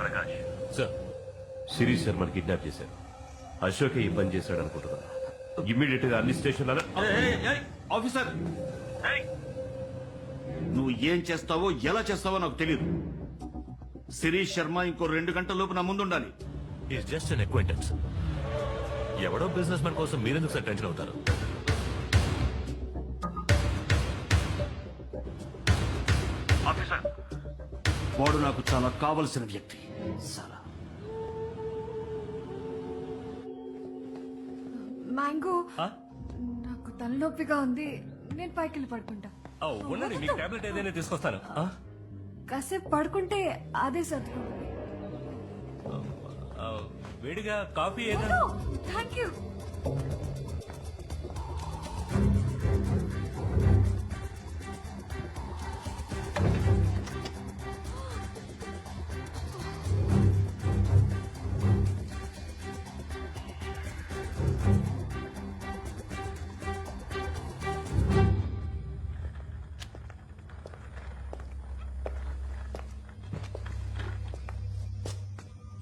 Prakash. Sir. Shirish శర్మని kidnap చేశారు. అశోక్ ఈ పని చేశాడు అనుకుంటున్నా ఇమ్మీడియట్గా అన్ని స్టేషన్లలో ఆఫీసర్. నువ్వు ఏం చేస్తావో ఎలా చేస్తావో నాకు తెలియదు శిరీష్ శర్మ ఇంకో రెండు గంటల లోపు నా ముందు ఉండాలి. ఈస్ జస్ట్ అన్ అక్వైంటెన్స్ ఎవడో బిజినెస్ మ్యాన్ కోసం మీరెందుకు సార్ టెన్షన్ అవుతారు? ఆఫీసర్ వాడు నాకు చాలా కావలసిన వ్యక్తి. చాలా మ్యాంగో నాకు తలనొప్పిగా ఉంది. నేను పైకి వెళ్ళి పడుకుంటా ఉండండి మీకు టాబ్లెట్ ఏదైనా తీసుకొస్తాను? కాసేపు పడుకుంటే అదే సర్దుకుంటుంది ఆ, వేడిగా కాఫీ ఏదైనా థ్యాంక్ యూ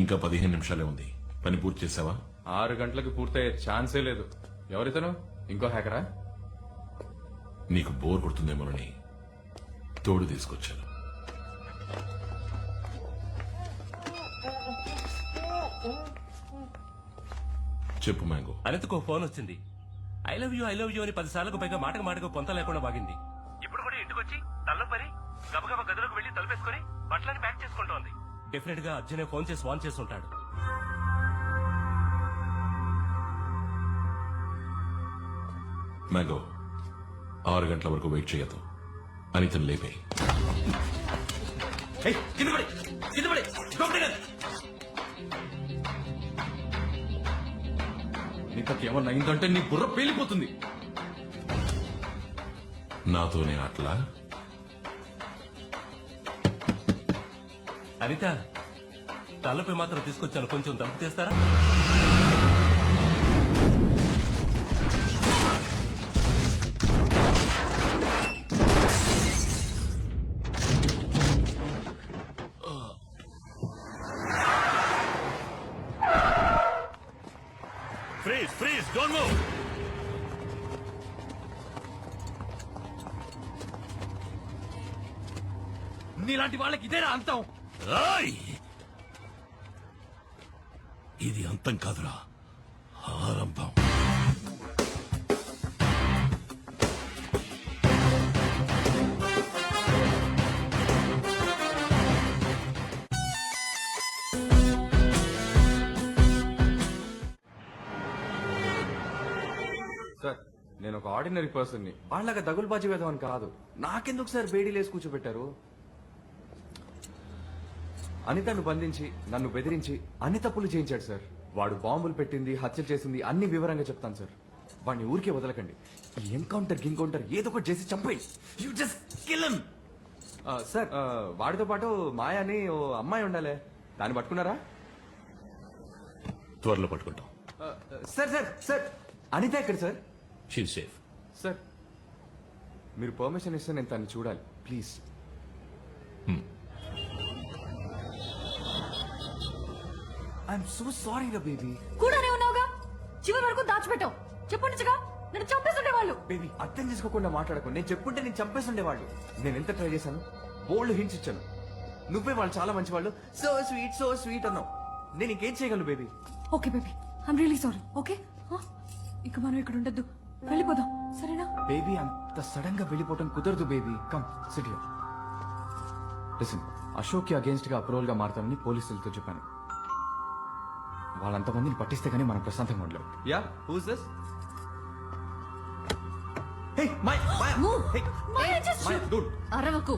ఇంకా పదిహేను నిమిషాలే ఉంది. పని పూర్తి చేసావా? ఆరు గంటలకు పూర్తయ్యే ఛాన్సే లేదు. ఎవరితను? ఇంకో హ్యాకరా? నీకు బోర్ కొడుతుందేమోనని తోడు తీసుకొచ్చాను. చెప్పు మ్యాంగో. అనితకు ఫోన్ వచ్చింది. I love you I love you అని పది సార్లకు పైగా మాటకు మాటకు పొంత లేకుండా బాగింది ఇప్పుడు కూడా ఇంటికి వచ్చి తల్లో పని గబగబా గదిలోకి వెళ్ళి తలపేసుకుని బట్టలని ప్యాక్ చేసుకుంటోంది. డెఫినెట్గా అర్జునే ఫోన్ చేసి వాన్ చేసి ఉంటాడు మ్యాంగో ఆరు గంటల వరకు వెయిట్ చేయొద్దు. అనితను లేపే నీకు ఏమన్నా అయిందంటే నీ బుర్ర పేలిపోతుంది. నాతోనే అట్లా అనిత తలపై మాత్రం తీసుకొచ్చాను. కొంచెం దంపు చేస్తారా? ఫ్రీజ్ ఫ్రీజ్ డోంట్ మూవ్ నీలాంటి వాళ్ళకి ఇదేనా అంతం. ఇది అంతం కాదురా. ఆరంభం. సార్ నేను ఒక ఆర్డినరీ పర్సన్ని వాళ్ళగా దగులుబాజీ వేద్దామని కాదు. నాకెందుకు సార్ బేడీలేసి కూర్చోబెట్టారు? అనితను బంధించి నన్ను బెదిరించి అన్ని తప్పులు చేయించాడు సార్. వాడు బాంబులు పెట్టింది హత్య చేసింది అన్ని వివరంగా చెప్తాను సార్. వాడిని ఊరికే వదలకండి. ఎన్కౌంటర్ గిన్కౌంటర్ ఏదో ఒకటి చేసి చంపేయండి యూ జస్ట్ కిల్ సార్ వాడితో పాటు మాయ అని ఓ అమ్మాయి ఉండాలి. దాన్ని పట్టుకున్నారా? త్వరలో పట్టుకుంటాం. Sir sir sir. అనిత ఎక్కడ సార్? షీ సేఫ్ సార్ మీరు పర్మిషన్ ఇస్తే నేను తను చూడాలి. ప్లీజ్. ఐఎమ్ సో సారీ రా బేబీ కూడానే ఉన్నావుగా? చివరి వరకు దాచిపెట్టావు. చెప్పండిగా నన్ను చంపేస్తుండే వాళ్ళు బేబీ అర్థం చేసుకోకుండా మాట్లాడకు. నేను చెప్పుంటే నేను చంపేస్తుండేవాళ్ళు. నేను ఎంత ట్రై చేశాను? బోల్డ్ హింట్స్ ఇచ్చాను. నువ్వే వాళ్ళు చాలా మంచి వాళ్ళు సో స్వీట్ సో స్వీట్ అన్నావు. నేను ఇంకేం చేయగలను baby okay baby I'm really sorry okay ఇక మనం ఇక్కడ ఉండద్దు. వెళ్ళిపోదాం. సరేనా? బేబీ అంత సడన్గా వెళ్ళిపోవటం కుదరదు బేబీ కమ్ సిటీ లిసన్ అశోక్కి అగేన్స్ట్గా అప్రూవల్గా మారుతానని పోలీసులతో చెప్పాను. వాళ్ళంతమందిని పట్టిస్తే గానీ మనం ప్రశాంతంగా ఉండలేం. Yeah who's this hey my my Move. Hey Maya, just my shoot. Dude అరవకు.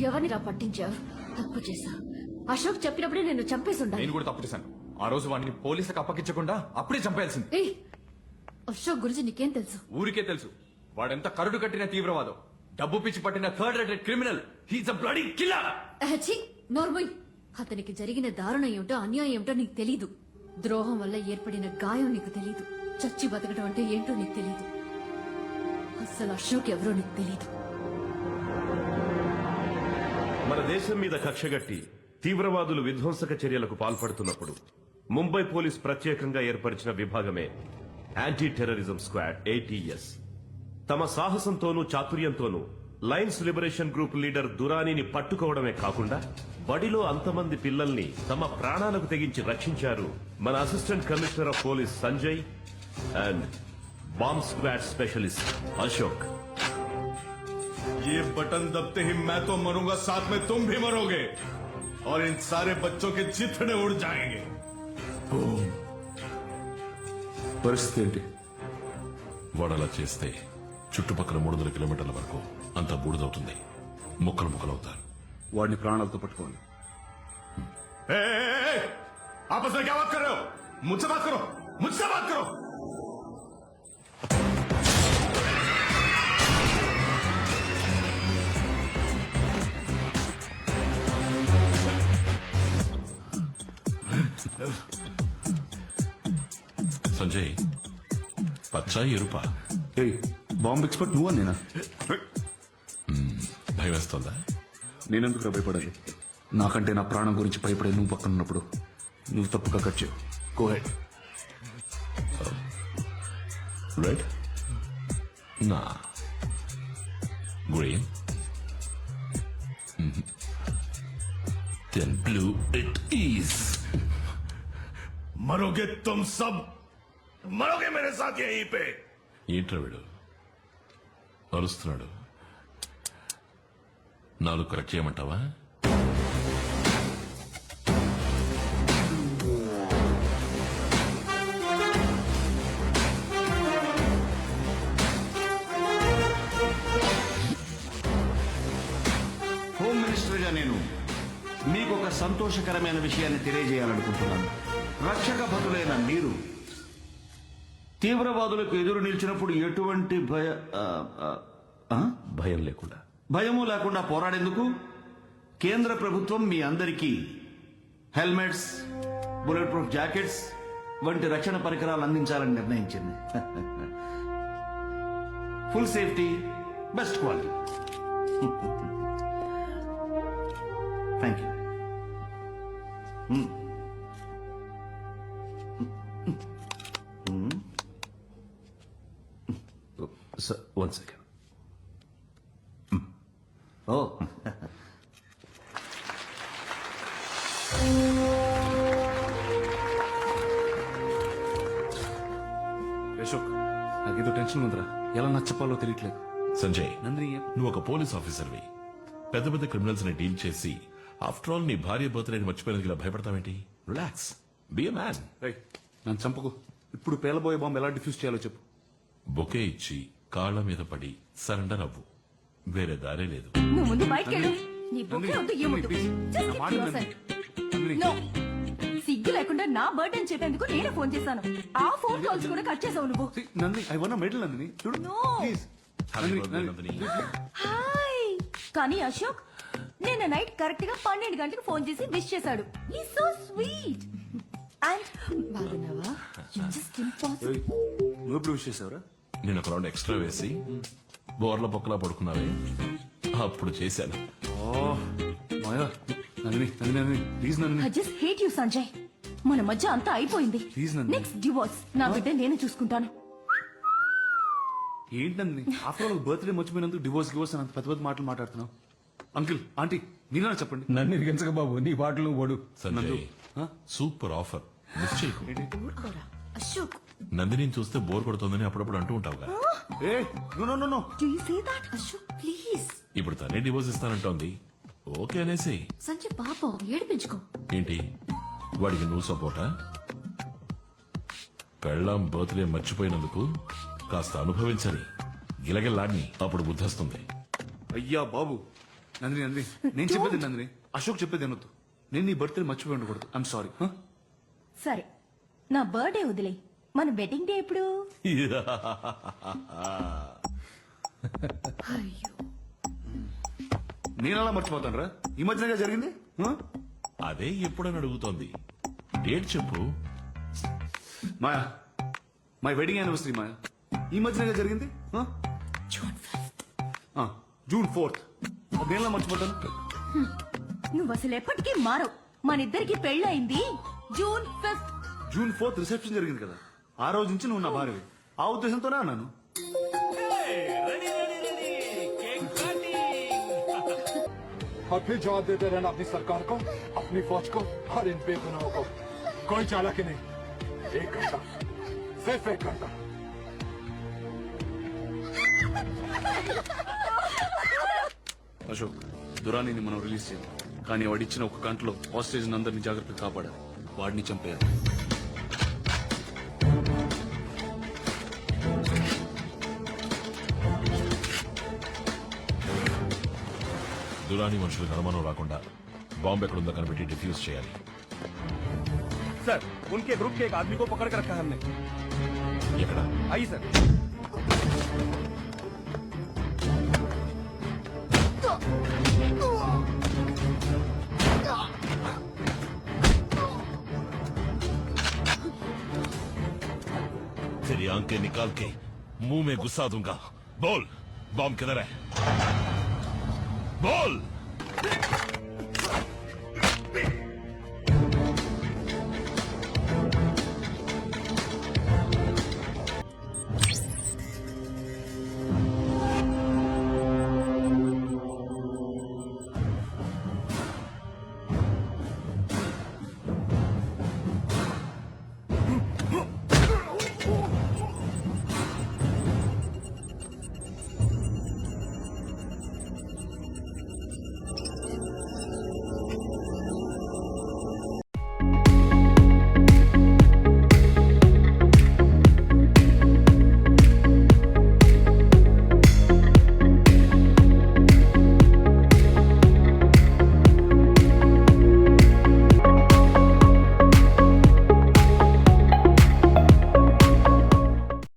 ఎవరిని రా పట్టించావు? తప్పు చేశా. అశోక్ చెప్పినప్పుడే నేను చంపేసి ఉండాలి నేను కూడా తప్పు చేశాను. ఆ రోజు వాడిని పోలీసులకు అప్పగించకుండా అప్పుడే చంపేయాల్సింది. ఏయ్, అశోక్ గురించి నీకేం తెలుసు? ఊరికే తెలుసు. వాడెంత కరుడు కట్టిన తీవ్రవాదం. డబ్బు పిచ్చి పట్టిన third rated criminal. He's a bloody killer అహచి నోర్మోయ్. అతనికి జరిగిన దారుణం ఏమిటో అన్యాయం ఏమిటో నీకు తెలీదు. ద్రోహం వల్ల ఏర్పడిన గాయం నీకు తెలీదు. చచ్చి బతకడం అంటే ఏంటో నీకు తెలీదు. అస్సలు అశోక్ ఎవరో నీకు తెలీదు. మన దేశం మీద కక్షగట్టి తీవ్రవాదులు విధ్వంసక చర్యలకు పాల్పడుతున్నప్పుడు ముంబై పోలీస్ ప్రత్యేకంగా ఏర్పరిచిన విభాగమే యాంటీ టెర్రరిజం స్క్వాడ్ ఏటీఎస్ తమ సాహసంతోనూ చాతుర్యంతోనూ లయన్స్ లిబరేషన్ గ్రూప్ లీడర్ దురానీని పట్టుకోవడమే కాకుండా బడిలో అంతమంది పిల్లల్ని తమ ప్రాణాలకు తెగించి రక్షించారు మన assistant commissioner of police Sanjay and bomb squad specialist Ashok ये बटन दबते ही मैं तो मरूंगा साथ में तुम भी मरोगे और इन सारे बच्चों के चिथड़े उड़ जाएंगे పరిస్థితి ఏంటి వాడు అలా చేస్తే చుట్టుపక్కల మూడు వందల కిలోమీటర్ల వరకు అంతా బూడిదవుతుంది. ముక్కలు ముక్కలవుతారు. వాడిని ప్రాణాలతో పట్టుకోండి. సంజయ్ పచ్చ ఎరుపా? బాంబు ఎక్స్పర్ట్ నువ్వు నేనా? భయమేస్తుందా? నేనెందుకు భయపడాలి నాకంటే నా ప్రాణం గురించి భయపడే నువ్వు పక్కన ఉన్నప్పుడు నువ్వు తప్పుగా కట్ చేయవు గో హెడ్ రెడ్ నా. Green then blue it is మరోగే తుమ్ సబ్. మరోగే మేరే సాత్ యహీ పే. ఏంట్రా వీడు? అరుస్తున్నాడు నాలుగు కరెక్ట్ చేయమంటావా? హోమ్ మినిస్టర్గా నేను మీకు ఒక సంతోషకరమైన విషయాన్ని తెలియజేయాలనుకుంటున్నాను. రక్షక భటులైన మీరు తీవ్రవాదులకు ఎదురు నిలిచినప్పుడు ఎటువంటి భయ? భయం లేకుండా. భయము లేకుండా పోరాడేందుకు? కేంద్ర ప్రభుత్వం మీ అందరికీ హెల్మెట్స్ బుల్లెట్ ప్రూఫ్ జాకెట్స్ వంటి రక్షణ పరికరాలు అందించాలని నిర్ణయించింది. Full safety best quality. Thank you one second oh Ashok నాకేదో టెన్షన్ ఉందిరా. ఎలా నచ్చపాలో తెలియట్లేదు. సంజయ్ నందిని నువ్వు ఒక పోలీస్ ఆఫీసర్వి. పెద్ద పెద్ద క్రిమినల్స్ని డీల్ చేసి ఆఫ్టర్ ఆల్ నీ భార్య బర్త్డేని మర్చిపోయినందుకు ఇలా భయపడతావేంటి? రిలాక్స్. బి ఎ మ్యాన్ రేయ్ నన్ను చంపకు. ఇప్పుడు పేలబోయే బాంబు ఎలా డిఫ్యూజ్ చేయాలో చెప్పు. బొకే ఇచ్చి కాళ్ళ మీద పడి సరెండర్ అవ్వు వేరే దారే లేదు. నువ్వు ముందు బయటికి వెళ్ళు నీ బుక్కే వద్దు ఏమొద్దు please. Just నా keep మాట yourself. నందిని. No. సిగ్గు లేకుండా నా బర్త్డే అని చెప్పేందుకు నేనే ఫోన్ చేశాను. ఆ ఫోన్ కాల్స్ కూడా కట్ చేసావు నువ్వు. Nandini I won medal Nandini. చూడు No. Please Happy birthday, Nandini. Hi కానీ అశోక్ నిన్న నైట్ కరెక్ట్గా పన్నెండు గంటలకు ఫోన్ చేసి విష్ చేశాడు. ఈ సో స్వీట్ అండ్ బాగున్నావా? జస్ట్ ఇంపాసిబుల్ నువ్వు ఎప్పుడు విష్ చేసావురా? నేను ఒక రౌండ్ ఎక్స్ట్రా వేసి బోర్ల పొక్కలా పడుకున్నావే? అప్పుడు చేశాను. ఓ Maya. Nandini Nandini Nandini. Please Nandini. I just hate you Sanjay. మన మధ్య అంతా అయిపోయింది. Next divorce. నా బిడ్డ నేను చూసుకుంటాను. ఏంటి నందిని? ఆఫ్టర్ ఆల్ బర్త్డే మర్చిపోయినందుకు డివోర్స్ డివోర్స్ అని అంత పెద్ద పెద్ద మాటలు మాట్లాడుతున్నావు. అంకిల్ ఆంటీ మీరైనా చెప్పండి. నన్ను ఇరిగించక బాబు నీ పాటలు సంజయ్ ఆ? Super offer. మిస్ చేయకు ఊరుకోరా. అశోక్ నందిని చూస్తే బోర్ కొడుతుందని అప్పుడప్పుడు అంటూ ఉంటావుగా. ఏ no no no no. Do you say that Ashok please ఇప్పుడు తనే డివోర్స్ ఇస్తానంటోంది. ఓకే అనేసి. సంజయ్ పాపం ఏడిపించుకో. ఏంటి? వాడికి నువ్వు సపోర్టా? పెళ్ళాం బర్త్డే మర్చిపోయినందుకు కాస్త అనుభవించని గిలగిల్లాడిని అప్పుడు బుద్ధొస్తుంది. అయ్యా బాబు. నందిని నందిని. నేను చెప్పేది నందిని. అశోక్ చెప్పేది అనొద్దు. నేను నీ బర్త్డే మర్చిపోయి ఉండకూడదు. ఐఎమ్ సారీ సరే. నా బర్త్డే వదిలే మన వెడ్డింగ్ డే ఎప్పుడు? అయ్యో. నేను అలా మర్చిపోతాను రా ఈ మధ్యనగా జరిగింది? అదే ఎప్పుడని అడుగుతోంది. డేట్ చెప్పు. Maya. My wedding anniversary Maya. ఈ మధ్యనగా జరిగింది? జూన్ ఫిఫ్త్ ఆ, జూన్ ఫోర్త్ నేను ఎలా మర్చిపోతాను? నువ్వు అసలు ఎప్పటికీ మారవు. మన ఇద్దరికి పెళ్ళయింది June fifth June fourth reception జరిగింది కదా. ఆ రోజు నుంచి నువ్వు నా భార్యవి ఆ ఉద్దేశంతోనే అన్నాను और फिर जवाब देते रहना अपनी सरकार को अपनी फौज को और इन बेगुनाहों को कोई चालाकी नहीं एक घंटा सिर्फ एक घंटा అశోక్ దురానిని మనం రిలీజ్ చేయాలి కానీ వాడిచ్చిన ఒక గంటలో హాస్టేజ్ అందరినీ జాగ్రత్తగా కాపాడాలి వాడిని చంపేయాలి దురాని మనుషులకు అనుమానం రాకుండా బాంబు ఎక్కడుందో కనిపెట్టి డిఫ్యూజ్ చేయాలి सर उनके ग्रुप के एक आदमी को पकड़ कर रखा है हमने ఎక్కడ आई सर तेरी आंखें निकाल के मुंह में घुसा दूंगा बोल बॉम्ब किधर है Wohl!